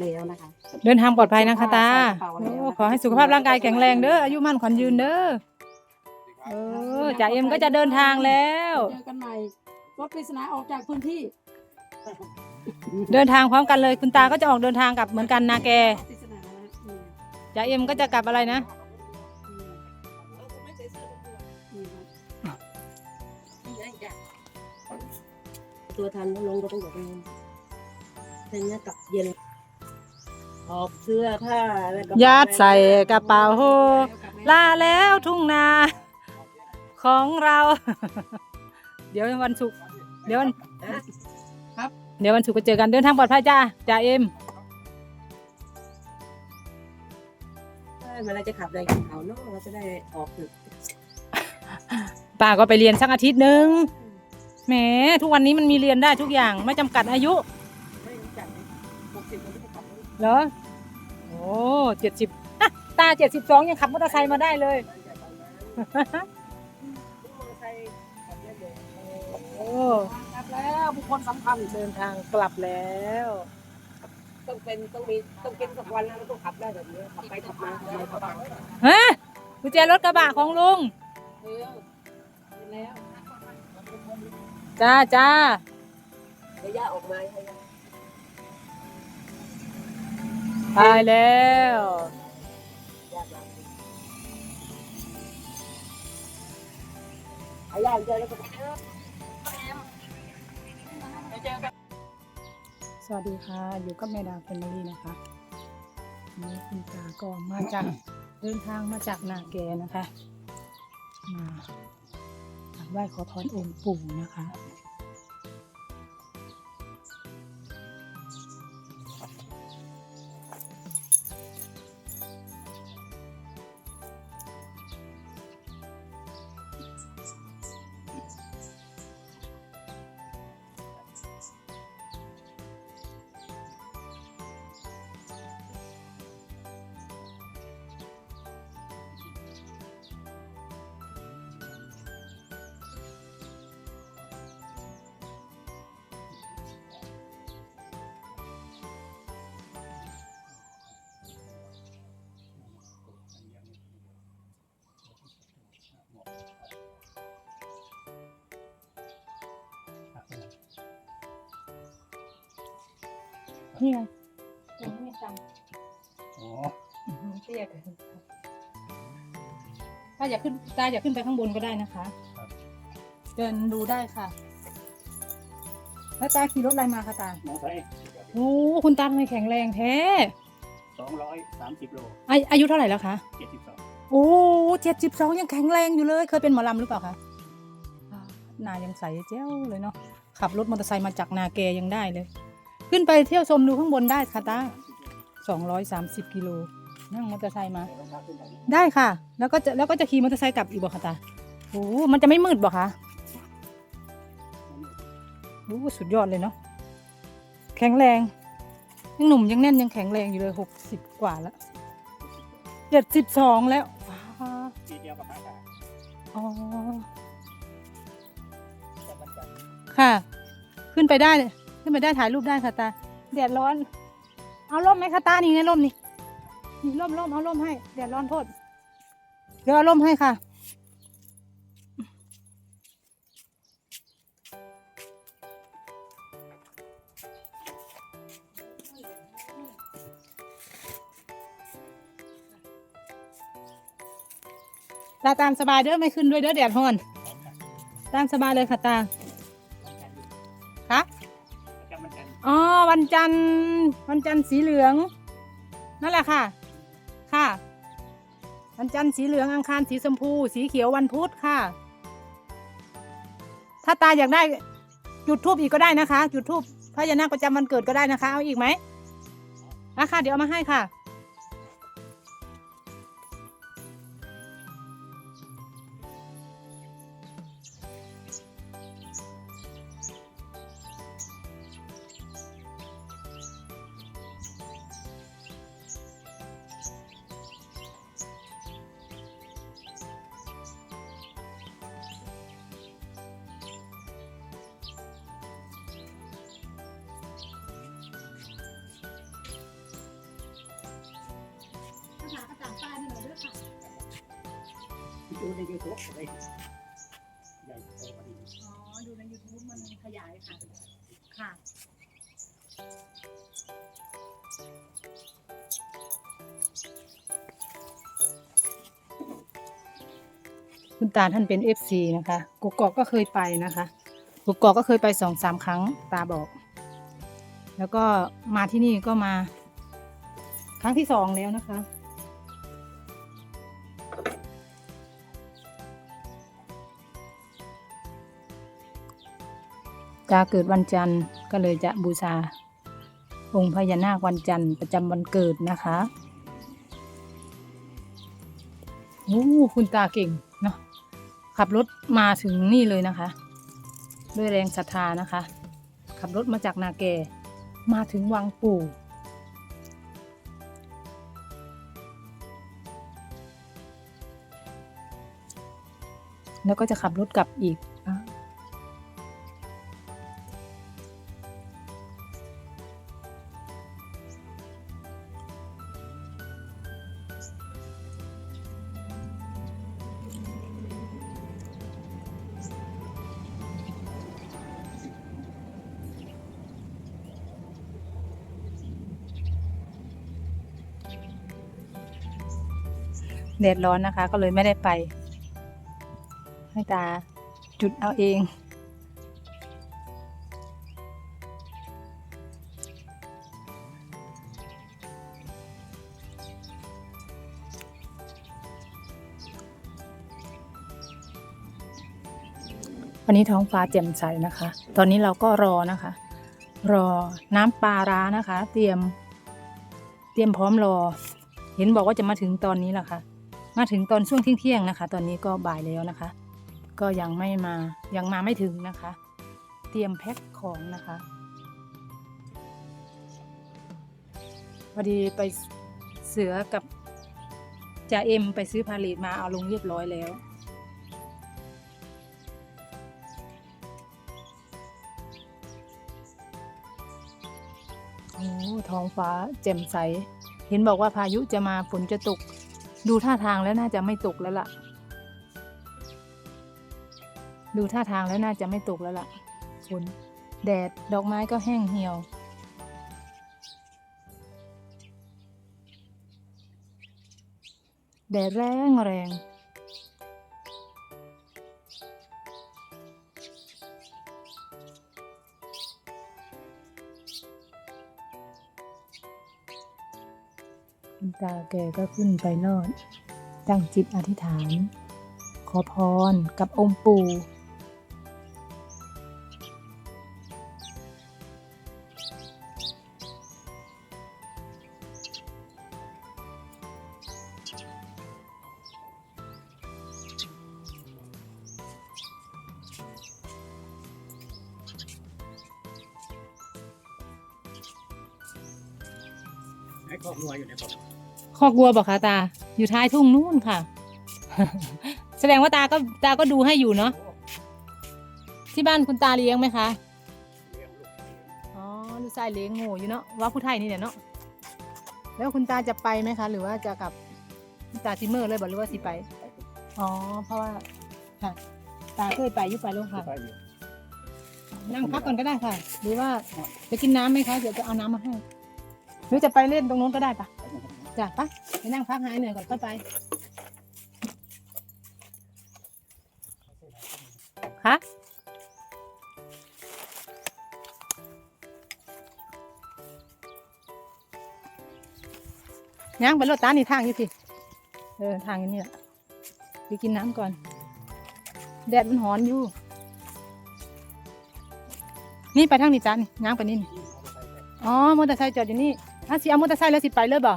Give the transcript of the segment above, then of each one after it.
แล้วนะคะเดินทางปลอดภัยนะคะตาใส่กระเป๋าแล้วโอ้นะคะขอให้สุขภาพร่างกายแข็งแรงเด้ออายุมั่นขวัญยืนเด้อเออจ่าเอ็มก็จะเดินทางแล้ว เจอกันใหม่รถปริศนาออกจากพื้นที่ เดินทางพร้อมกันเลยคุณตาก็จะออกเดินทางกลับเหมือนกันนาแกปริศนานะอืมจ่าเอ็มก็จะกลับอะไรนะ อืมอืมตัวทันลงก็ต้องบอกเองเป็นเนื้อกับเย็น หอบเสื้อผ้าแล้วก็ยัดใส่กระเป๋าลาแล้วทุ่งนา ของเรา เดี๋ยววันศุกร์เดี๋ยววันครับ เดี๋ยววันศุกร์ก็เจอกันเดินทางปลอดภัยจ้าจ่าเอ็มเวลาจะขับอะไรกับเขาเนาะเราจะได้ออกถึกป้าก็ไปเรียนสักอาทิตย์หนึ่งแหมทุกวันนี้มันมีเรียนได้ทุกอย่างไม่จำกัดอายุ เหรอ โอ้เจ็ดสิบตาเจ็ดสิบสองยังขับมอเตอร์ไซค์มาได้เลยมอเตอร์ไซค์ขับได้เลย โอ้กลับแล้วบุคคลสำคัญเดินทางกลับแล้ว ต้องเป็นต้องมีต้องเป็นสักวันแล้วเราต้องขับได้แบบนี้ขับไปขับมาขับไปขับมาฮะกุญแจรถกระบะของลุงเออเห็นแล้วจ้าจ้าระยะออกมาให้ ก็ไปเออสวัสดีค่ะ อยู่กับแม่ดาเป็นมารีนะคะวันนี้คุณตาก็มาจากเดินทางมาจากนาแกนะคะ มาไหว้ขอพรองค์ปู่นะคะ นี่ไงยังไม่มีตังค์อ๋ออื้อหือเตี้ยเกินถ้าอยากขึ้นตาอยากขึ้นไปข้างบนก็ได้นะคะ เดินดูได้ค่ะ แล้วตาขี่รถอะไรมาคะตามอไซค์โอ้คุณตาทำไมแข็งแรงแท้สองร้อยสามสิบโลอาอายุเท่าไหร่แล้วคะ เจ็ดสิบสองโอ้เจ็ดสิบสองยังแข็งแรงอยู่เลย เคยเป็นหมอลำหรือเปล่าคะอ่าหน้ายังใสเจ้าเลยเนาะ ขับรถมอเตอร์ไซค์มาจากนาแกยังได้เลย ขึ้นไปเที่ยวชมดูข้างบนได้ค่ะตาสองร้อยสามสิบกิโลนั่งมอเตอร์ไซค์มารองเท้าขึ้นไปได้ค่ะ แล้วก็จะแล้วก็จะขี่มอเตอร์ไซค์กลับอีกบ่ค่ะตาโอ้มันจะไม่มืดบ่คะโอ้สุดยอดเลยเนาะแข็งแรง ยังหนุ่มยังแน่นยังแข็งแรงอยู่เลยหกสิบกว่าแล้วเจ็ดสิบสองแล้วว้าวทีเดียวกับพระกาอ๋อแต่มันจะค่ะ ขึ้นไปได้ ขึ้นไปได้ถ่ายรูปได้ค่ะตาแดดร้อน เอาร่มไหมคะตานี่ไงร่มนี่นี่ร่มร่มเอาร่มให้แดดร้อนโทษเดี๋ยวเอาร่มให้ค่ะตาตามสบายเด้อไม่ขึ้นด้วยเด้อแดดร้อน ตามสบายเลยค่ะตา วันจันทร์วันจันทร์สีเหลือง นั่นแหละค่ะ ค่ะ วันจันทร์สีเหลืองอังคารสีชมพู สีเขียววันพุธค่ะ ถ้าตาอยากได้จุดทูบอีกก็ได้นะคะ จุดทูบพญานาคประจำวันเกิดก็ได้นะคะ เอาอีกไหมอะค่ะเดี๋ยวเอามาให้ค่ะ ดูในยูทูบอะไรใหญ่โตพอดีอ๋อ ดูใน YouTube มันขยายค่ะ ค่ะ คุณตาท่านเป็น FC นะคะกุกกอกก็เคยไปนะคะกุกกอกก็เคยไปสองสามครั้งตาบอก แล้วก็มาที่นี่ก็มา ครั้งที่สองแล้วนะคะ ตาเกิดวันจันทร์ก็เลยจะบูชา องค์พญานาควันจันทร์ประจำวันเกิดนะคะโอ้คุณตาเก่งเนาะขับรถมาถึงนี่เลยนะคะ ด้วยแรงศรัทธานะคะ ขับรถมาจากนาแกมาถึงวังปู่แล้วก็จะขับรถกลับอีกอะ แดดร้อนนะคะ ก็เลยไม่ได้ไป ให้ตาจุดเอาเอง วันนี้ท้องฟ้าแจ่มใสนะคะ ตอนนี้เราก็รอนะคะ รอน้ำปลาร้านะคะ เตรียม เตรียมพร้อมรอ เห็นบอกว่าจะมาถึงตอนนี้แหละค่ะ มาถึงตอนช่วงเที่ยงๆนะคะ ตอนนี้ก็บ่ายแล้วนะคะ ก็ยังไม่มายังมาไม่ถึงนะคะ เตรียมแพ็คของนะคะพอดีไปเสือกับจ่าเอ็มไปซื้อพาเลทมาเอาลงเรียบร้อยแล้วโอ้ท้องฟ้าแจ่มใส เห็นบอกว่าพายุจะมาฝนจะตก ดูท่าทางแล้วน่าจะไม่ตกแล้วล่ะ ดูท่าทางแล้วน่าจะไม่ตกแล้วล่ะฝนแดด ดอกไม้ก็แห้งเหี่ยว แดดแรงแรงาแกก็ขึ้นไปรอดตั้งจิตอธิษฐาน ขอพรกับองค์ปู่ให้ครอบครัวอยู่ในครอบ คอกวัวบอกคะตา อยู่ท้ายทุ่งนู่นค่ะ แสดงว่าตาก็ตาก็ดูให้อยู่เนาะที่บ้านคุณตาเลี้ยงไหมคะเลี้ยงลูกอ๋อลูกชายเลี้ยงงูอยู่เนาะว่าผู้ไทยนี่เนี่ยเนาะแล้วคุณตาจะไปไหมคะ หรือว่าจะกลับคุณตาซิเมอร์เลยบอกหรือว่าสิไปอ๋อเพราะว่าค่ะ ตาเคยไปอยุไปลงค่ะไปอยู่นั่งพักก่อนก็ได้ค่ะ หรือว่าจะกินน้ำไหมคะเดี๋ยวจะเอาน้ำมาให้หรือจะไปเล่นตรงนู้นก็ได้ปะไปอยู่ จ้ะปะไปนั่งพักหายเหนื่อยก่อนก็ไป คะย่างไปรถตานี่ทางอยู่สิ เออ ทางอย่างนี้แหละไปกินน้ำก่อน แดดมันหอนอยู่ นี่ไปทางนี้จ้านี่ย่างไปนี่นี่อ๋อ มอเตอร์ไซค์จอดอยู่นี่ถ้าสิเอามอเตอร์ไซค์แล้วสิไปเลยบ่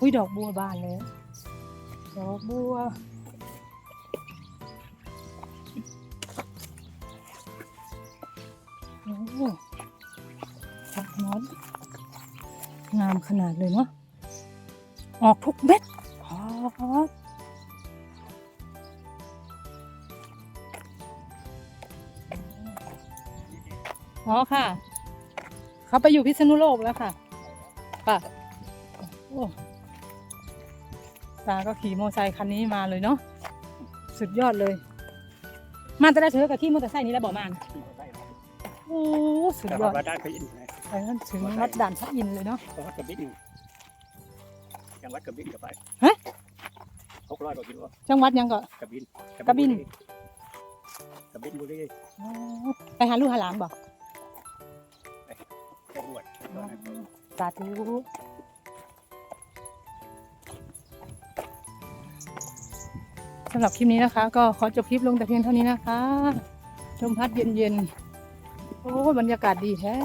อุ้ยดอกบัวบานแล้วดอกบัวโอ้ผักนอดงามขนาดเลยเนาะออกทุกเม็ดอ๋ออ๋อค่ะ เขาไปอยู่พิษณุโลกแล้วค่ะป่ะโอ้าก็ขี่มอเตอร์ไซค์คันนี้มาเลยเนาะสุดยอดเลย มาแต่ละเธอกับขี่มอเตอร์ไซค์นี้แล้วบอกมานะโอ้สุดแต่ยอดว่าได้ไปอินนะไปถึงวัดด่านพระอินทร์เลยเนาะเพราะวัดกระบิ๊กยังวัดกระบิ๊กจะไปฮะ หกร้อยกว่ากิโลจังหวัดยังก็ กระบินกระบินกระบินบุรีอ๋อไปหาลูกหาหลานบอกไปบวชสาธุ สำหรับคลิปนี้นะคะ ก็ขอจบคลิปลงแต่เพียงเท่านี้นะคะลมพัดเย็นๆโอ้บรรยากาศดีแท้